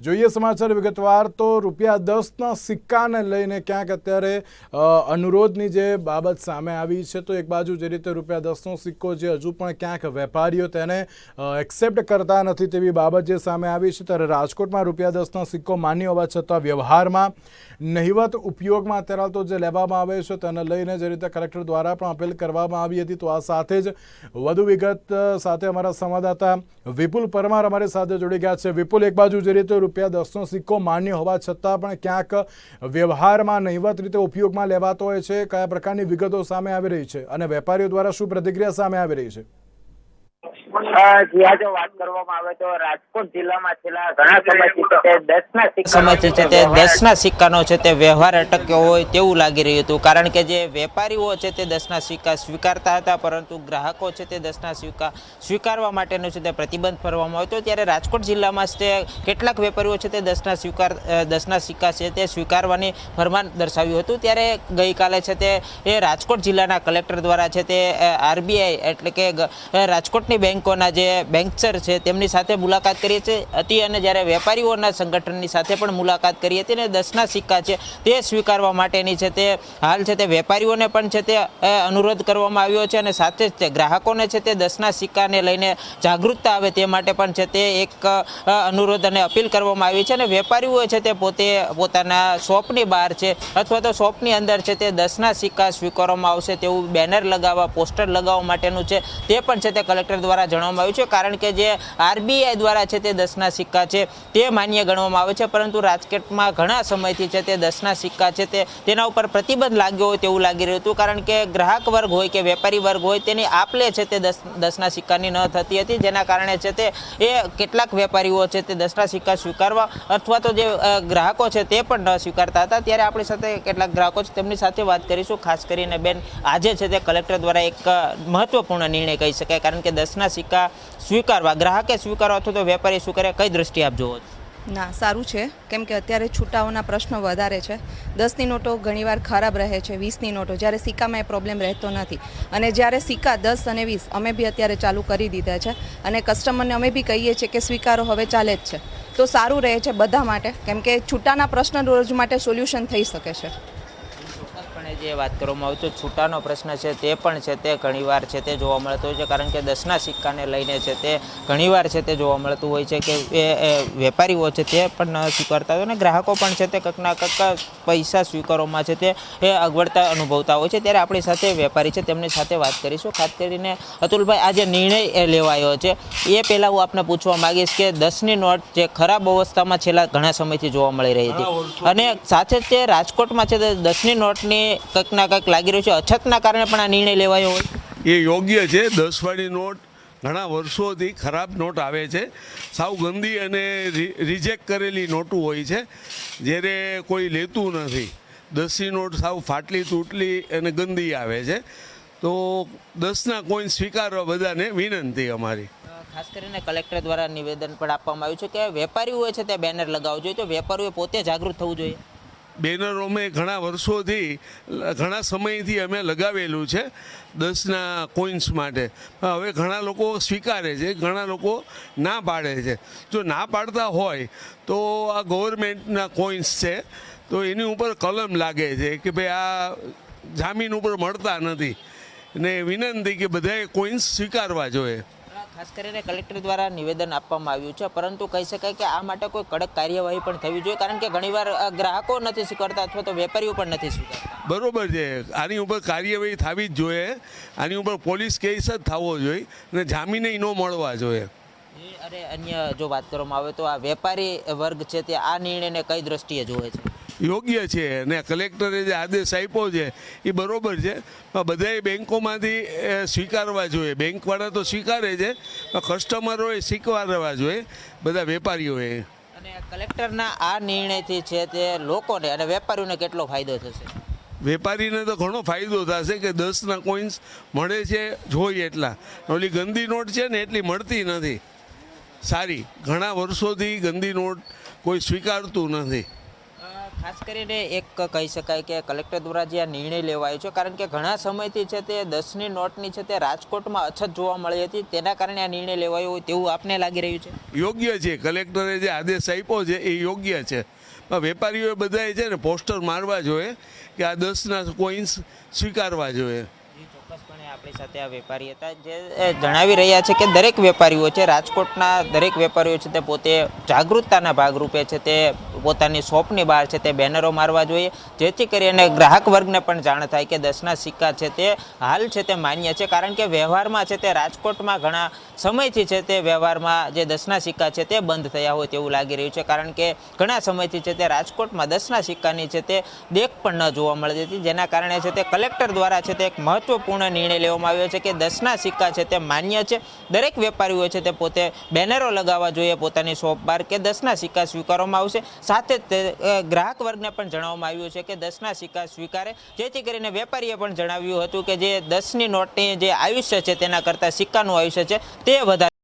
જોઈએ સમાચાર વિગતવાર તો રૂપિયા દસના સિક્કાને લઈને ક્યાંક અત્યારે અનુરોધની જે બાબત સામે આવી છે, તો એક બાજુ જે રીતે રૂપિયા દસનો સિક્કો જે હજુ પણ ક્યાંક વેપારીઓ તેને એક્સેપ્ટ કરતા નથી તેવી બાબત જે સામે આવી છે, ત્યારે રાજકોટમાં રૂપિયા દસનો સિક્કો માન્ય હોવા છતાં વ્યવહારમાં નહિવત ઉપયોગમાં અત્યારે તો જે લેવામાં આવે છે, તેને લઈને જે રીતે કલેક્ટર દ્વારા પણ અપીલ કરવામાં આવી હતી, તો આ સાથે જ વધુ વિગત સાથે અમારા સંવાદદાતા વિપુલ પરમાર અમારી સાથે જોડી ગયા છે. વિપુલ, એક બાજુ જે રીતે રૂપિયા દસનો સિક્કો માન્ય હોવા છતાં પણ ક્યાંક વ્યવહારમાં નહીવત રીતે ઉપયોગમાં લેવાતો હોય છે, કયા પ્રકારની વિગતો સામે આવી રહી છે અને વેપારીઓ દ્વારા શું પ્રતિક્રિયા સામે આવી રહી છે? વાત કરવામાં આવે તો રાજકોટ જિલ્લામાં છેલ્લા ઘણા સમયથી તે દસના સિક્કાનો છે તે દસના સિક્કાનો છે તે વ્યવહાર અટક્યો હોય તેવું લાગી રહ્યું હતું કારણ કે જે વેપારીઓ છે તે દસના સિક્કા સ્વીકારતા હતા પરંતુ ગ્રાહકો છે તે દસના સિક્કા સ્વીકારવા માટેનો છે તે પ્રતિબંધ ફરવામાં આવ્યો ત્યારે રાજકોટ જિલ્લામાં તે કેટલાક વેપારીઓ છે તે દસના સ્વીકાર દસના સિક્કા છે તે સ્વીકારવાની ફરમાન દર્શાવ્યું હતું ત્યારે ગઈકાલે છે તે એ રાજકોટ જિલ્લાના કલેક્ટર દ્વારા છે તે આરબીઆઈ એટલે કે રાજકોટની અ, બેંકોના જે બેન્કર છે, તેમની સાથે મુલાકાત કરી છે હતી અને જ્યારે વેપારીઓના સંગઠનની સાથે પણ મુલાકાત કરી હતી અને દસના સિક્કા છે, તે સ્વીકારવા માટેની છે. તે હાલ છે તે વેપારીઓને પણ છે તે અનુરોધ કરવામાં આવ્યો છે અને સાથે જ તે ગ્રાહકોને છે તે દસના સિક્કાને લઈને જાગૃતતા આવે તે માટે પણ છે તે એક અનુરોધ અને અપીલ કરવામાં આવી છે અને વેપારીઓ છે તે પોતે પોતાના શોપની બહાર છે અથવા તો શોપની અંદર છે તે દસના સિક્કા સ્વીકારવામાં આવશે તેવું બેનર લગાવવા પોસ્ટર લગાવવા માટેનું છે. તે પણ છે તે કલેક્ટર દ્વારા જણાવવામાં આવ્યું છે. કારણ કે જે આરબીઆઈ દ્વારા છે તે દસના સિક્કા છે તે માન્ય ગણવામાં આવે છે. પરંતુ રાજકોટમાં ઘણા સમયથી છે તે દસના સિક્કા છે તે તેના ઉપર પ્રતિબંધ લાગ્યો હોય તેવું લાગી રહ્યું હતું. કારણ કે ગ્રાહક વર્ગ હોય કે વેપારી વર્ગ હોય તેની આપલે છે તે દસ દસના સિક્કાની ન થતી હતી. જેના કારણે છે તે એ કેટલાક વેપારીઓ છે તે દસના સિક્કા સ્વીકારવા અથવા તો જે ગ્રાહકો છે તે પણ ન સ્વીકારતા હતા. ત્યારે આપણી સાથે કેટલાક ગ્રાહકો છે તેમની સાથે વાત કરીશું. ખાસ કરીને બેન, આજે છે તે કલેક્ટર દ્વારા એક મહત્વપૂર્ણ નિર્ણય કહી શકાય. કારણ કે દસના સિક્કા સ્વીકારવા, ગ્રાહકે સ્વીકારવા અથવા તો વેપારી સ્વીકારે કઈ દ્રષ્ટિએ આપ જોવો છો? ના, સારું છે. કેમ કે અત્યારે છૂટાઓના પ્રશ્નો વધારે છે. દસની નોટો ઘણીવાર ખરાબ રહે છે, વીસની નોટો, જ્યારે સિક્કામાં એ પ્રોબ્લેમ રહેતો નથી. અને જ્યારે સિક્કા દસ અને વીસ, અમે બી અત્યારે ચાલુ કરી દીધા છે અને કસ્ટમરને અમે બી કહીએ છીએ કે સ્વીકારો, હવે ચાલે જ છે. તો સારું રહે છે બધા માટે, કેમ કે છૂટાના પ્રશ્ન રોજ માટે સોલ્યુશન થઈ શકે છે. ચોક્કસપણે જે વાત કરવામાં આવતો છૂટાનો પ્રશ્ન છે તે પણ છે તે ઘણીવાર છે તે જોવા મળતો હોય છે કારણ કે દસના સિક્કાને લઈને છે તે ઘણીવાર છે તે જોવા મળતું હોય છે કે વેપારીઓ છે તે પણ ન સ્વીકારતા હોય અને ગ્રાહકો પણ છે તે કંઈકના કંઈક પૈસા સ્વીકારવામાં છે તે એ અગવડતા અનુભવતા હોય છે. ત્યારે આપણી સાથે વેપારી છે તેમની સાથે વાત કરીશું. ખાસ કરીને અતુલભાઈ આ જે નિર્ણય એ લેવાયો છે એ પહેલાં હું આપને પૂછવા માંગીશ કે દસની નોટ જે ખરાબ અવસ્થામાં છેલ્લા ઘણા સમયથી જોવા મળી રહી હતી અને સાથે તે રાજકોટમાં છે તે દસની નોટની કંઈક ના કંઈક લાગી રહ્યું છે? અછતના કારણે પણ આ નિર્ણય લેવાયો હોય? એ યોગ્ય છે. દસવાળી નોટ ઘણા વર્ષોથી ખરાબ નોટ આવે છે. સાવ ગંદી અને રિજેક્ટ કરેલી નોટું હોય છે જ્યારે કોઈ લેતું નથી. દસની નોટ સાવ ફાટલી તૂટલી અને ગંદી આવે છે. તો દસના કોઈન સ્વીકારવા બધાને વિનંતી અમારી. ખાસ કરીને કલેક્ટર દ્વારા નિવેદન પણ આપવામાં આવ્યું છે કે વેપારીઓએ છે તે બેનર લગાવવું જોઈએ. તો વેપારીઓએ પોતે જાગૃત થવું જોઈએ. બેનરો અમે ઘણા વર્ષોથી, ઘણા સમયથી અમે લગાવેલું છે દસના કોઈન્સ માટે. હવે ઘણા લોકો સ્વીકારે છે, ઘણા લોકો ના પાડે છે. જો ના પાડતા હોય, તો આ ગવર્મેન્ટના કોઈન્સ છે. તો એની ઉપર કલમ લાગે છે કે ભાઈ આ જામીન ઉપર મળતા નથી. ને વિનંતી કે બધાએ કોઈન્સ સ્વીકારવા જોઈએ. ખાસ કરીને કલેક્ટર દ્વારા નિવેદન આપવામાં આવ્યું છે. પરંતુ કહી શકાય કે આ માટે કોઈ કડક કાર્યવાહી પણ થવી જોઈએ કારણ કે ઘણીવાર ગ્રાહકો નથી સ્વીકારતા અથવા તો વેપારીઓ પણ નથી સ્વીકારતા. બરોબર છે. આની ઉપર કાર્યવાહી થવી જ જોઈએ. આની ઉપર પોલીસ કેસ જ થવો જોઈએ અને જામીને ન મળવા જોઈએ. અરે અન્ય જો વાત કરવામાં આવે તો આ વેપારી વર્ગ છે તે આ નિર્ણયને કઈ દ્રષ્ટિએ જોવે છે? યોગ્ય છે. અને કલેક્ટરે જે આદેશ આપ્યો છે એ બરોબર છે. બધાએ બેન્કોમાંથી સ્વીકારવા જોઈએ. બેંકવાળા તો સ્વીકારે છે પણ કસ્ટમરોએ સ્વીકારવા જોઈએ. બધા વેપારીઓએ. અને કલેક્ટરના આ નિર્ણયથી છે તે લોકોને અને વેપારીઓને કેટલો ફાયદો થશે? વેપારીને તો ઘણો ફાયદો થશે કે દસના કોઈન્સ મળે છે જોઈએ એટલા. ઓલી ગંદી નોટ છે ને એટલી મળતી નથી. સારી. ઘણા વર્ષોથી ગંદી નોટ કોઈ સ્વીકારતું નથી. ખાસ કરીને એક કહી શકાય કે કલેક્ટર દ્વારા જે આ નિર્ણય લેવાયો છે કારણ કે ઘણા સમયથી છે તે દસની નોટની છે તે રાજકોટમાં અછત જોવા મળી હતી તેના કારણે આ નિર્ણય લેવાયો હોય તેવું આપને લાગી રહ્યું છે? યોગ્ય છે. કલેક્ટરે જે આદેશ આપ્યો છે એ યોગ્ય છે. પણ વેપારીઓએ બધાએ છે ને પોસ્ટર મારવા જોઈએ કે આ દસના કોઈન્સ સ્વીકારવા જોઈએ. આપણી સાથે આ વેપારી હતા જે જણાવી રહ્યા છે કે દરેક વેપારીઓ છે રાજકોટના દરેક વેપારીઓ છે તે પોતે જાગૃતતાના ભાગરૂપે છે તે પોતાની શોપની બહાર છે તે બેનરો મારવા જોઈએ જેથી કરીને ગ્રાહક વર્ગને પણ જાણ થાય કે દસના સિક્કા છે તે હાલ છે તે માન્ય છે કારણ કે વ્યવહારમાં છે તે રાજકોટમાં ઘણા સમયથી છે તે વ્યવહારમાં જે દસના સિક્કા છે તે બંધ થયા હોય તેવું લાગી રહ્યું છે કારણ કે ઘણા સમયથી છે તે રાજકોટમાં દસના સિક્કાની છે તે દેખ પણ ન જોવા મળતી હતી જેના કારણે છે તે કલેક્ટર દ્વારા છે તે એક મહત્વપૂર્ણ નિર્ણય લેવામાં આવ્યો છે કે દસના સિક્કા છે તે માન્ય છે દરેક વેપારીઓ છે તે પોતે બેનરો લગાવવા જોઈએ પોતાની શોપ બહાર કે દસના સિક્કા સ્વીકારવામાં આવશે સાથે જ ગ્રાહક વર્ગને પણ જણાવવામાં આવ્યું છે કે દસના સિક્કા સ્વીકારે. જેથી કરીને વેપારીએ પણ જણાવ્યું હતું કે જે દસની નોટની જે આયુષ્ય છે તેના કરતાં સિક્કાનું આયુષ્ય છે તે વધારે